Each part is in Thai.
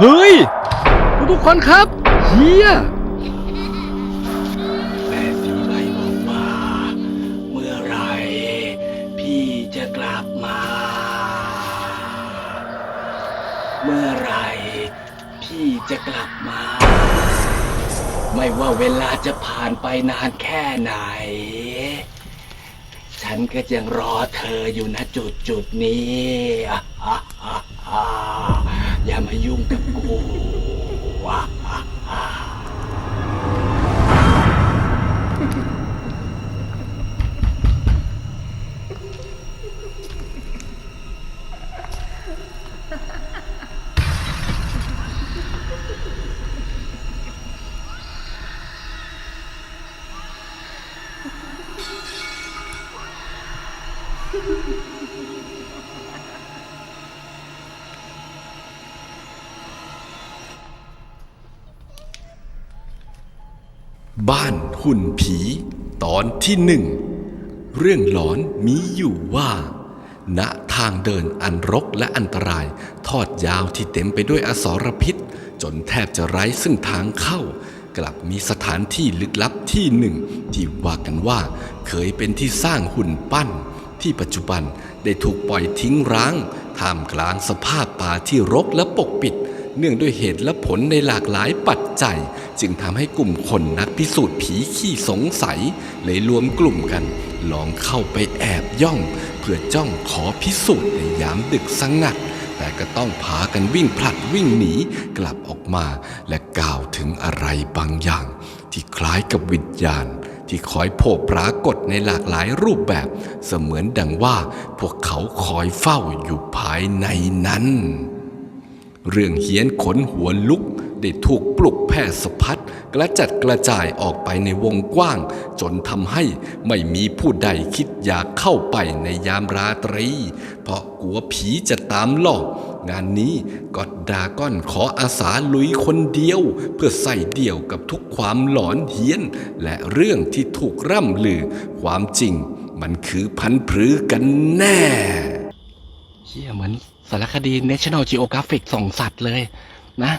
เฮ้ยทุกทุกๆคนครับเฮียแม่สีไลบอกว่าเมื่อไหรพี่จะกลับมา เมื่อไหรพี่จะกลับมา ไม่ว่าเวลาจะผ่านไปนานแค่ไหน ฉันก็ยังรอเธออยู่นะจุดจุดๆนี้อะ อย่ามายุ่งกับกูอะอะอะ บ้านหุ่นผี ตอนที่หนึ่ง เรื่องหลอนมีอยู่ว่า ณทางเดินอันรกและอันตราย ทอดยาวที่เต็มไปด้วยอสรพิษ จนแทบจะไร้ซึ่งทางเข้า กลับมีสถานที่ลึกลับที่หนึ่ง ที่ว่ากันว่า เคยเป็นที่สร้างหุ่นปั้น ที่ปัจจุบันได้ถูกปล่อยทิ้งร้างท่ามกลางสภาพป่าที่รกและปกปิด เนื่องด้วยเหตุและผลในหลากหลายปัจจัย จึงทำให้กลุ่มคนนักพิสูจน์ผีขี้สงสัย เลยรวมกลุ่มกัน ลองเข้าไปแอบย่อง เพื่อจ้องขอพิสูจน์ในยามดึกสงัด แต่ก็ต้องพากันวิ่งพลัดวิ่งหนี กลับออกมาและกล่าวถึงอะไรบางอย่าง ที่คล้ายกับวิญญาณที่คอยโผล่ปรากฏในหลากหลายรูปแบบ เสมือนดังว่าพวกเขาคอยเฝ้าอยู่ภายในนั้น เรื่องเฮี้ยนขนหัวลุก ได้ถูกปลุกแพร่สะพัดกระจัดกระจายออกไปในวงกว้าง จนทำให้ไม่มีผู้ใดคิดอยากเข้าไปในยามราตรี เพราะกลัวผีจะตามหลอกงานนี้ก็ดราก้อนขออาสาลุยคนเดียว เพื่อใส่เดี่ยวกับทุกความหลอนเฮี้ยน และเรื่องที่ถูกร่ำลือ ความจริง มันคือพันธุ์พรือกันแน่เชี่ยเหมือนสารคดี National Geographic ส่องสัตว์เลยนะ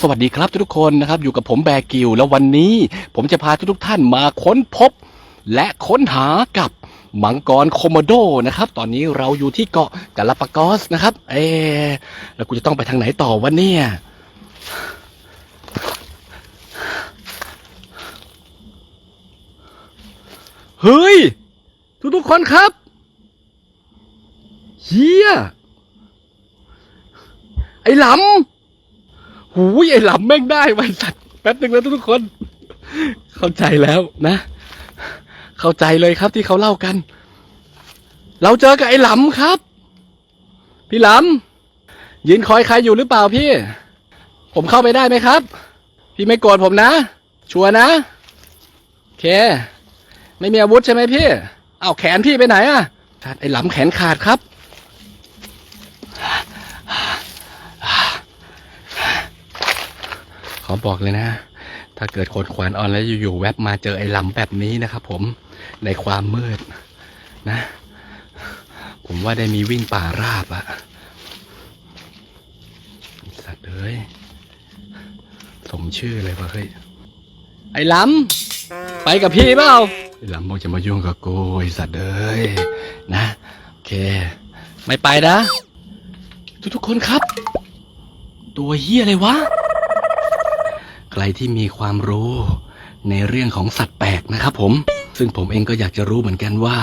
สวัสดีครับทุกคนนะครับ อยู่กับผมแบร์กิวแล้ววันนี้ ผมจะพาทุกท่านมาค้นพบ และค้นหากับมังกรโคโมโดนะครับ ตอนนี้เราอยู่ที่เกาะกาลาปากอสนะครับ เอ๊แล้วกูจะต้องไปทางไหนต่อวะเนี่ยเฮ้ย ทุกทุกคนครับเฮียไอ้หลำ หูยไอ้หลำแม่งได้ไว้สัตว์แป๊บหนึ่งแล้วทุกคน เข้าใจแล้วนะ เข้าใจเลยครับที่เขาเล่ากัน เราเจอกับไอ้หลำครับ พี่หลำยืนคอยใครอยู่หรือเปล่าพี่ ผมเข้าไปได้ไหมครับ พี่ไม่โกรธผมนะ ชัวร์นะโอเค ไม่มีอาวุธใช่ไหมพี่ เอาแขนพี่ไปไหนอะไอ้หลำแขนขาดครับ ขอบอกเลยนะ ถ้าเกิดคนขวานออนแล้วอยู่ๆแวบมาเจอไอ้ลำแบบนี้นะครับผมในความมืดนะ ผมว่าได้มีวิ่งป่าราบอะสัตว์เอ้ยสมชื่อเลยว่ะเฮ้ยไอ้ลำไปกับพี่เปล่าไอ้ลำบอกจะมายุ่งกับกูไอ้สัตว์เอ้ยนะโอเค ไม่ไปนะ ทุกทุกๆคนครับ ตัวเฮียอะไรวะ ใครที่มีความรู้ในเรื่องของสัตว์แปลกนะครับผม ซึ่งผมเองก็อยากจะรู้เหมือนกันว่า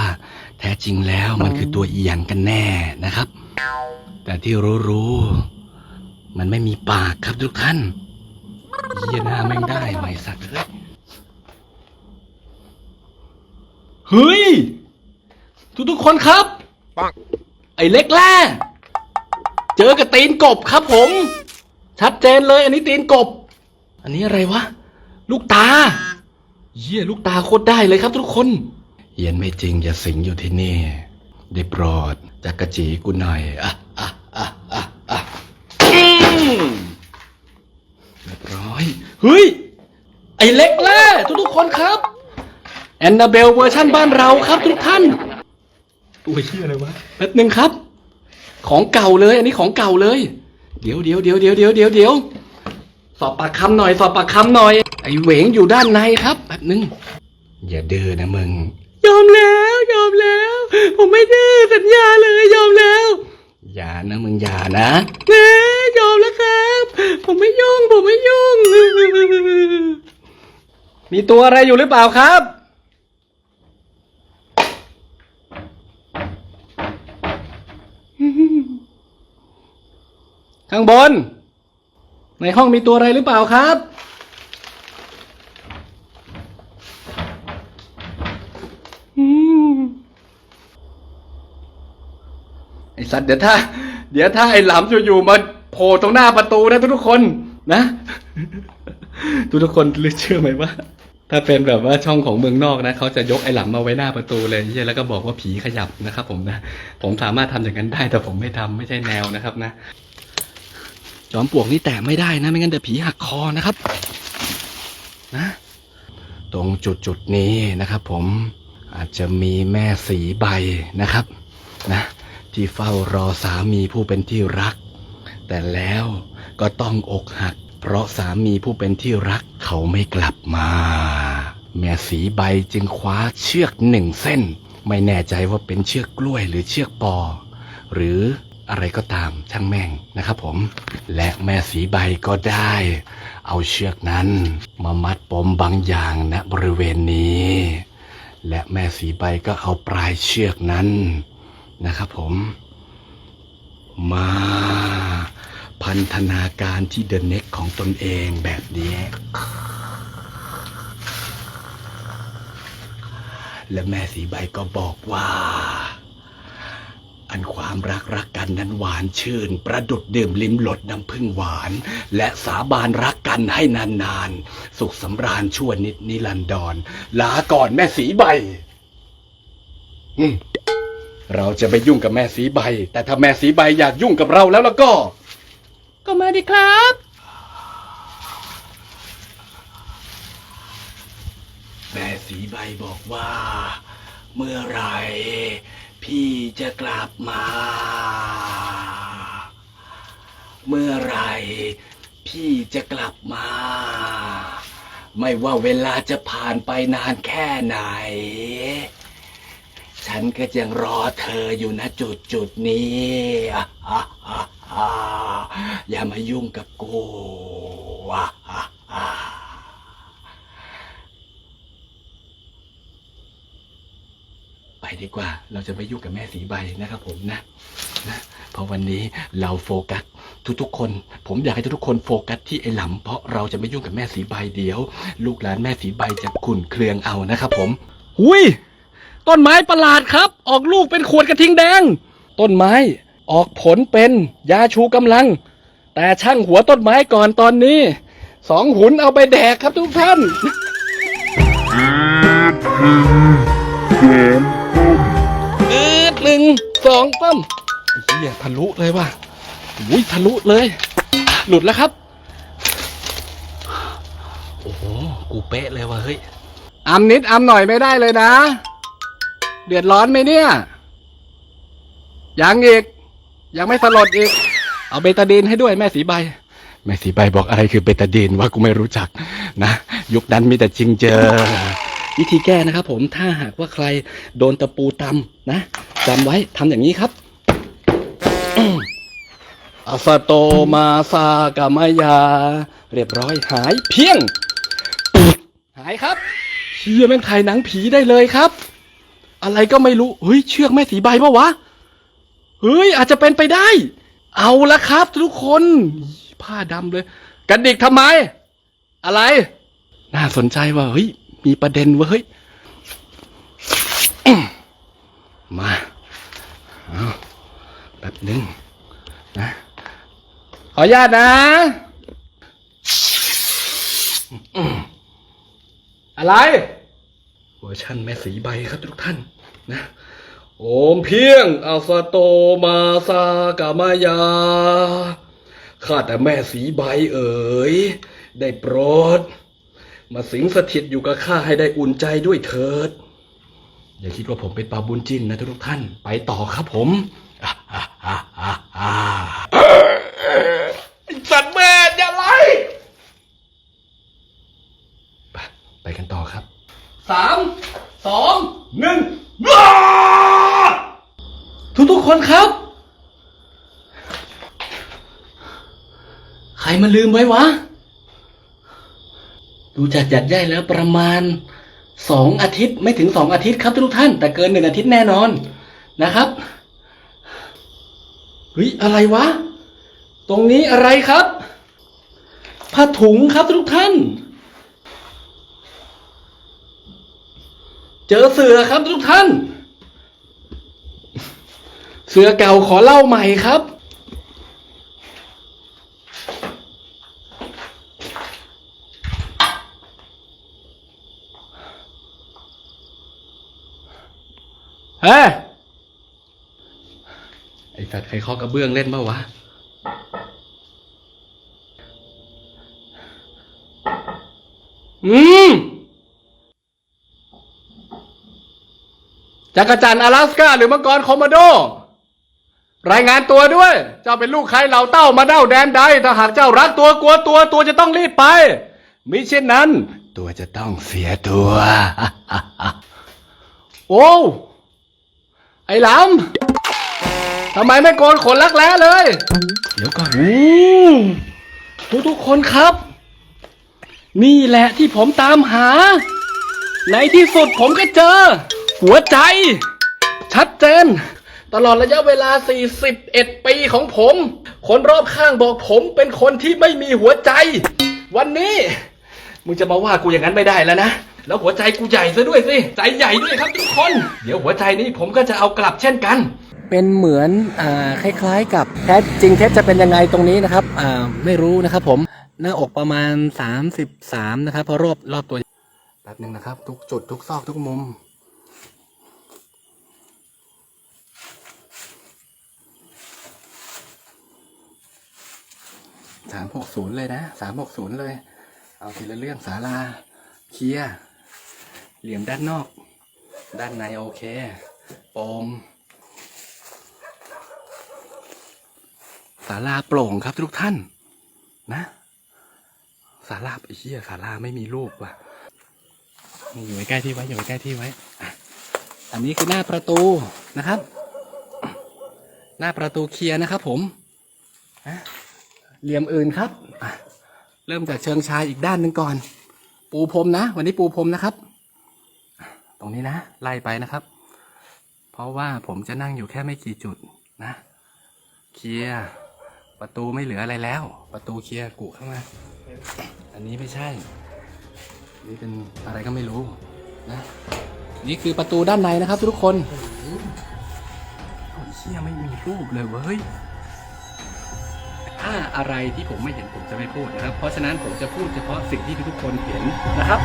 แท้จริงแล้วมันคือตัวอีหยังกันแน่นะครับ แต่ที่รู้ๆมันไม่มีปากครับทุกท่านเฮียหน้าแม่งได้ไหมสัตว์เอ้ยเฮ้ยทุกทุกๆคนครับไอ้เล็กแร่เจอกับตีนกบครับผม ชัดเจนเลยอันนี้ตีนกบ อันนี้อะไรวะ ลูกตา เยี่ยลูกตาโคตรได้เลยครับทุกคนเย็นไม่จริงอย่าสิงอยู่ที่นี่ ได้โปรดจักกะจีกูหน่อยอะอะอะอะอะอืมเรียบร้อย เฮ้ย ไอ้เล็กแร่ทุกๆคนครับ แอนนาเบลเวอร์ชั่นบ้านเราครับทุกท่าน ตัวเฮียอะไรวะแป๊บหนึ่งครับ ของเก่าเลย อันนี้ของเก่าเลย เดี๋ยวเดี๋ยวเดี๋ยวเดี๋ยวเดี๋ยวเดี๋ยวเดี๋ยวส อบปากคำหน่อย สอบปากคำหน่อย ไอ้เหวงอยู่ด้านในครับแป๊บนึง อย่าดื้อนะมึง ยอมแล้ว ยอมแล้ว ผมไม่ดื้อสัญญาเลยยอมแล้ว อย่านะมึงอย่านะเน่ยอมแล้วครับ ผมไม่ยุ่ง ผมไม่ยุ่ง มีตัวอะไรอยู่หรือเปล่าครับ ข้างบน ในห้องมีตัวอะไรหรือเปล่าครับอืมไอสัตว์เดี๋ยวถ้า เดี๋ยวถ้าไอ้หลำอยู่ๆมาโผล่ตรงหน้าประตูนะทุกคนนะ ทุกๆคนรู้เชื่อไหมว่า ถ้าเป็นแบบว่าช่องของเมืองนอกนะเขาจะยกไอ้หลำมมาไว้หน้าประตูเลยเหี้ยแล้วก็บอกว่าผีขยับนะครับผมนะ ผมสามารถทำอย่างนั้นได้แต่ผมไม่ทำไม่ใช่แนวนะครับนะ จอมปลวกนี่แตะไม่ได้นะ ไม่งั้นเดี๋ยวผีหักคอนะครับ นะ ตรงจุดจุดนี้นะครับ ผมอาจจะมีแม่สีใบนะครับนะที่เฝ้ารอสามีผู้เป็นที่รัก แต่แล้วก็ต้องอกหัก เพราะสามีผู้เป็นที่รักเขาไม่กลับมา แม่สีใบจึงคว้าเชือกหนึ่งเส้น ไม่แน่ใจว่าเป็นเชือกกล้วยหรือเชือกปอ หรือ อะไรก็ตามช่างแม่งนะครับผม และแม่สีใบก็ได้ เอาเชือกนั้น มามัดปมบางอย่างณบริเวณนี้ และแม่สีใบก็เอาปลายเชือกนั้นนะครับผม มาพันธนาการที่เดนเน็กของตนเองแบบนี้ และแม่สีใบก็บอกว่า อันความรักรักกันนั้นหวานชื่น ประดุดดื่มลิ้มรสน้ำผึ้งหวาน และสาบานรักกันให้นานๆ สุขสำราญชั่วนิดนิรันดรลาก่อนแม่สีใบอืมเราจะไปยุ่งกับแม่สีใบ แต่ถ้าแม่สีใบอยากยุ่งกับเราแล้วแล้วก็ ก็มาดิครับแม่สีใบบอกว่า เมื่อไหร พี่จะกลับมา เมื่อไรพี่จะกลับมา ไม่ว่าเวลาจะผ่านไปนานแค่ไหน ฉันก็ยังรอเธออยู่นะจุดจุดนี้อะอะอะอะอย่ามายุ่งกับกูอะอะอะ ไปดีกว่า เราจะไม่ยุ่งกับแม่สีใบนะครับผมนะนะเพราะวันนี้เราโฟกัสทุกๆคน ผมอยากให้ทุกๆคนโฟกัสที่ไอ้หลำเพราะเราจะไม่ยุ่งกับแม่สีใบเดี๋ยว ลูกหลานแม่สีใบจะขุ่นเครืองเอานะครับผมหุยต้นไม้ประหลาดครับ ออกลูกเป็นขวดกระทิงแดง ต้นไม้ออกผลเป็นยาชูกำลัง แต่ช่างหัวต้นไม้ก่อนตอนนี้สองหุนเอาไปแดกครับทุกท่านอืดห นึ่งสองต้มเฮียทะลุเลยว่ะอุ้ยทะลุเลย หลุดแล้วครับ โอ้โห กูเป๊ะเลยว่ะเฮ้ยอำนิดอำหน่อยไม่ได้เลยนะ เดือดร้อนไหมเนี่ย ยังอีก ยังไม่สลดอีก เอาเบตาดีนให้ด้วยแม่สีใบ แม่สีใบบอกอะไรคือเบตาดีนว่ากูไม่รู้จักนะ ยุคนั้นมีแต่จริงเจอ วิธีแก้นะครับ ผมถ้าหากว่าใครโดนตะปูตำนะจำไว้ทำอย่างนี้ครับอาสโตมาซากามายา เรียบร้อยหายเพียงหายครับเชี่ยแม่งถ่ายหนังผีได้เลยครับ อะไรก็ไม่รู้เฮ้ยเชือกแม่สีใบปะวะเฮ้ยอาจจะเป็นไปได้ เอาละครับ ทุกคนผ้าดำเลย กันดิกทำไม อะไร น่าสนใจว่าเฮ้ย มีประเด็นเว้ยเฮ้ยอื้อมาเอาแป๊บหนึ่งนะขออนุญาตนะอื้ออะไรเวอร์ชันแม่สีใบครับทุกท่านนะโอมเพียงอาสโตมาซากามายา ข้าแต่แม่สีใบเอ๋ย ได้โปรด มาสิงสถิตอยู่กับข้าให้ได้อุ่นใจด้วยเถิด อย่าคิดว่าผมเป็นปลาบุญจินนะทุกท่าน ไปต่อครับผมสัตว์แม่อย่าไล่ไปกันต่อครับสามสองหนึ่งทุกทุกคนครับ ใครมาลืมไว้วะ ดูจากจัดย่ายแล้วประมาณสองอาทิตย์ไม่ถึงสองอาทิตย์ครับทุกท่าน แต่เกินหนึ่งอาทิตย์แน่นอนนะครับเฮ้ยอะไรวะ ตรงนี้อะไรครับผ้าถุงครับทุกท่าน เจอเสือครับทุกท่าน เสือเก่าขอเล่าใหม่ครับ เฮ้ย ไอ้สัตว์ใครเคาะกระเบื้องเล่นเปล่าวะ อืม จักรจันทร์阿拉斯กาหรือมังกรคอมโมโด รายงานตัวด้วย เจ้าเป็นลูกใครเหล่าเต้ามาเด้าแดนใด ถ้าหากเจ้ารักตัวกลัวตัวตัวจะต้องรีบไป มิเช่นนั้น ตัวจะต้องเสียตัว โอ้ ไอ้หลำทำไมไม่โกนขนลักแร้เลย เดี๋ยวก่อนทุกทุกๆคนครับ นี่แหละที่ผมตามหา ในที่สุดผมก็เจอ หัวใจ ชัดเจน ตลอดระยะเวลา 41 ปีของผม คนรอบข้างบอกผมเป็นคนที่ไม่มีหัวใจ วันนี้ มึงจะมาว่ากูอย่างนั้นไม่ได้แล้วนะ แล้วหัวใจกูใหญ่ซะด้วยสิใจใหญ่ด้วยครับทุกคน เดี๋ยวหัวใจนี้ผมก็จะเอากลับเช่นกัน เป็นเหมือนอ่าคล้ายๆ กับแท้จริงเท็จจะเป็นยังไงตรงนี้นะครับอ่าไม่รู้นะครับผมหน้าอกประมาณ 33 นะครับเพราะรอบรอบตัวแป๊บหนึ่งนะครับ ทุกจุดทุกซอกทุกมุม สามหกศูนย์เลยนะสามหกศูนย์เลย เอาทีละเรื่องศาลาเคลียร์ เหลี่ยมด้านนอก ด้านในโอเคโปมศาลาโปร่งครับทุกท่านนะศาลาไอ้เหี้ยศาลาไม่มีรูปว่ะอยู่ใกล้ที่ไว้อยู่ใกล้ที่ไว้ อันนี้คือหน้าประตูนะครับ หน้าประตูเคลียร์นะครับ ผมเหลี่ยมอื่นครับเริ่มจากเชิงชายอีกด้านหนึ่งก่อน ปูพรมนะ วันนี้ปูพรมนะครับ รงนี้นะไล่ไปนะครับ เพราะว่าผมจะนั่งอยู่แค่ไม่กี่จุดนะ เคลียร์ประตูไม่เหลืออะไรแล้ว ประตูเคลียร์กุเข้ามา อันนี้ไม่ใช่ นี่เป็นอะไรก็ไม่รู้นะ นี่คือประตูด้านในนะครับ ทุกคนโอ้ยเชี่ยไม่มีรูปเลยเว้ยถ้าอะไรที่ผมไม่เห็นผมจะไม่พูดนะครับ เพราะฉะนั้นผมจะพูดเฉพาะสิ่งที่ทุกคนเห็นนะครับ